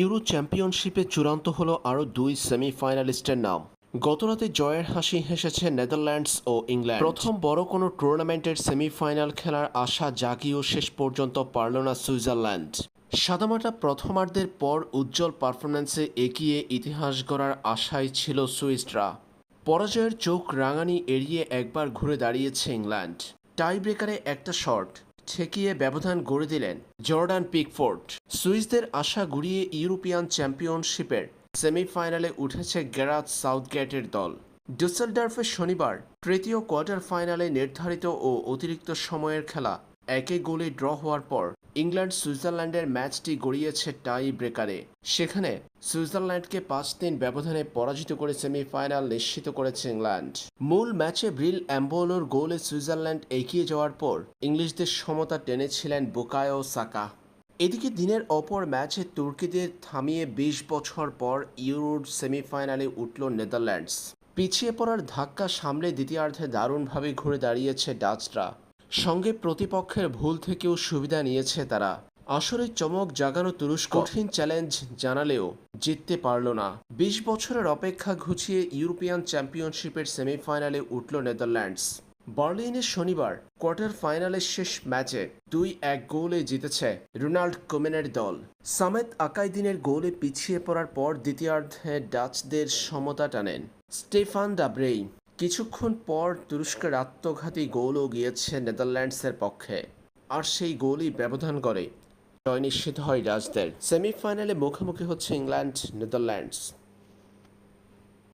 Euro চ্যাম্পিয়নশিপে চূড়ান্ত হলো আরও দুই সেমিফাইনালিস্টের নাম। গতরাতে জয়ের হাসি হেসেছে নেদারল্যান্ডস ও ইংল্যান্ড। প্রথম বড় কোনো টুর্নামেন্টের সেমিফাইনাল খেলার আশা জাগিয়েও শেষ পর্যন্ত পারল না সুইজারল্যান্ড। সাদামাটা প্রথমার্ধের পর উজ্জ্বল পারফরম্যান্সে এগিয়ে ইতিহাস গড়ার আশায় ছিল সুইসরা। পরাজয়ের চোখ রাঙানি এড়িয়ে একবার ঘুরে দাঁড়িয়েছে ইংল্যান্ড। টাই ব্রেকারে একটা শট। ঠেকিয়ে ব্যবধান গড়ে দিলেন জর্ডান পিকফোর্ড। সুইসদের আশা গুড়িয়ে ইউরোপিয়ান চ্যাম্পিয়নশিপের সেমিফাইনালে উঠেছে গ্যারাত সাউথগেটের দল। ডুসেলডার্ফে শনিবার তৃতীয় কোয়ার্টার ফাইনালে নির্ধারিত ও অতিরিক্ত সময়ের খেলা, একে গোলে ড্র হওয়ার পর ইংল্যান্ড সুইজারল্যান্ডের ম্যাচটি গড়িয়েছে টাই ব্রেকারে। সেখানে সুইজারল্যান্ডকে পাঁচ তিন ব্যবধানে পরাজিত করে সেমিফাইনাল নিশ্চিত করেছে ইংল্যান্ড। মূল ম্যাচে ব্রিল অ্যাম্বোলোর গোলে সুইজারল্যান্ড এগিয়ে যাওয়ার পর ইংলিশদের সমতা টেনেছিলেন বুকায়ো সাকা। এদিকে দিনের অপর ম্যাচে তুর্কিদের থামিয়ে বিশ বছর পর ইউরোর সেমিফাইনালে উঠল নেদারল্যান্ডস। পিছিয়ে পড়ার ধাক্কা সামলে দ্বিতীয়ার্ধে দারুণভাবে ঘুরে দাঁড়িয়েছে ডাচরা। সঙ্গে প্রতিপক্ষের ভুল থেকেও সুবিধা নিয়েছে তারা। আসরে চমক জাগানো তুরস্ক কঠিন চ্যালেঞ্জ জানালেও জিততে পারল না। বিশ বছরের অপেক্ষা ঘুচিয়ে ইউরোপিয়ান চ্যাম্পিয়নশিপের সেমিফাইনালে উঠল নেদারল্যান্ডস। বার্লিনে শনিবার কোয়ার্টার ফাইনালের শেষ ম্যাচে দুই এক গোলে জিতেছে রোনাল্ড কোমেনের দল। সামেত আকাইদিনের গোলে পিছিয়ে পড়ার পর দ্বিতীয়ার্ধে ডাচদের সমতা টানেন স্টেফান ডাব্রেই। কিছুক্ষণ পর তুরস্কের আত্মঘাতী গোলও গিয়েছে নেদারল্যান্ডসের পক্ষে। আর সেই গোলই ব্যবধান করে। জয় নিশ্চিত হয় রাজদের। সেমিফাইনালে মুখোমুখি হচ্ছে ইংল্যান্ড, নেদারল্যান্ডস।